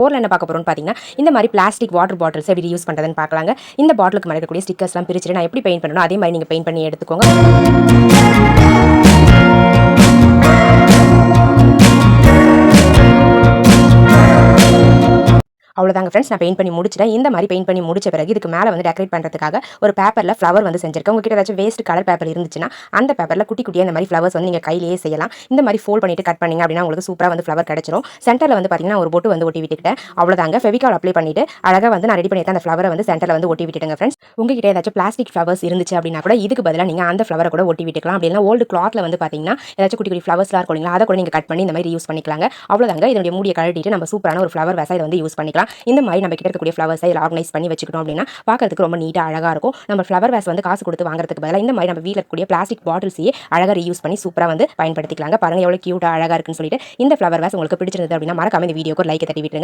ஃபோரில் என்ன பார்க்க போகிறோம்னு பார்த்தீங்கன்னா இந்த மாதிரி பிளாஸ்டிக் வாட்டர் பாட்டில்ஸ் எப்படி யூஸ் பண்ணுறதுன்னு பார்க்கலாங்க. இந்த பாட்டிலுக்கு மேலே இருக்கக்கூடிய ஸ்டிக்கர்ஸ்லாம் பிரிச்சுட்டு நான் எப்படி பெயிண்ட் பண்ணணும் அதே மாதிரி நீங்கள் பெயிண்ட் பண்ணி எடுத்துக்கோங்க. அவ்வளோதாங்க ஃப்ரெண்ட்ஸ் நான் பெயிண்ட் பண்ணி முடிச்சிட்டேன். இந்த மாதிரி பெயிண்ட் பண்ணி முடிச்ச பிறகு இதுக்கு மேலே வந்து டெக்கரேட் பண்ணுறதுக்காக ஒரு பேப்பரில் ஃப்ளவர் வந்து செஞ்சிருக்கேன். உங்ககிட்ட ஏதாச்சும் வேஸ்ட் கலர் பேப்பர் இருந்துச்சுன்னா அந்த பேப்பரில் குட்டி குட்டியாக இந்த மாதிரி ஃப்ளவர்ஸ் வந்து நீங்கள் கையிலேயே செய்யலாம். இந்த மாதிரி ஃபோல்ட் பண்ணிட்டு கட் பண்ணீங்க அப்படின்னா உங்களுக்கு சூப்பராக வந்து ஃப்ளவர் கிடச்சிரும். சென்டரில் வந்து பார்த்தீங்கன்னா ஒரு போட்டு வந்து ஒட்டி விட்டுக்கிட்டேன். அவ்வளோதாங்க ஃபெவிகால் அப்ளை பண்ணிட்டு அழகாக வந்து நான் ரெடி பண்ணி அந்த ஃப்ளவரை வந்து சென்டரில் வந்து ஒட்டி விட்டுட்டுங்க ஃப்ரெண்ட்ஸ் உங்ககிட்ட ஏதாச்சும் பிளாஸ்டிக் ஃப்ளவர்ஸ் இருந்துச்சு அப்படின்னா கூட இதுக்கு பதிலாக நீங்கள் அந்த ஃப்ளவரை கூட ஒட்டி விட்டுக்கலாம். அப்படின்னா ஓல்டு கிளாத்தில் வந்து பார்த்தீங்கன்னா ஏதாச்சும் குட்டி குட்டி ஃப்ளவர்ஸ்லாம் இருக்கும் இல்லைங்களா அதை கூட நீங்கள் கட் பண்ணி இந்த மாதிரி யூஸ் பண்ணிக்கலாங்க. அவ்வளோதாங்க இதனுடைய மூடியை கழட்டிட்டு நம்ம சூப்பரான ஒரு ஃப்ளவர் வேசை வந்து யூஸ் பண்ணிக்கலாம். இந்த மாதிரி நம்ம கிட்ட இருக்கக்கூடிய ஃப்ளவர்ஸை இதில் ஆர்கனைஸ் பண்ணி வச்சுக்கணும் அப்படின்னா பார்க்கறதுக்கு ரொம்ப நீட்டாக அழகாக இருக்கும். நம்ம ஃப்ளவர் வேஸ் வந்து காசு கொடுத்து வாங்குறதுக்கு பதிலாக இந்த மாதிரி நம்ம வீட்டில் இருக்கக்கூடிய பிளாஸ்டிக் பாட்டில்ஸையே அழகாக ரீயூஸ் பண்ணி சூப்பராக வந்து பயன்படுத்திக்கலாங்க. பாருங்க எவ்வளோ க்யூட்டாக அழகாக இருக்குன்னு சொல்லிட்டு இந்த ஃப்ளவர் வேஸ் உங்களுக்கு பிடிச்சிருந்தது அப்படின்னா மறக்காம இந்த வீடியோக்கு லைக் தட்டி விட்டுருங்க.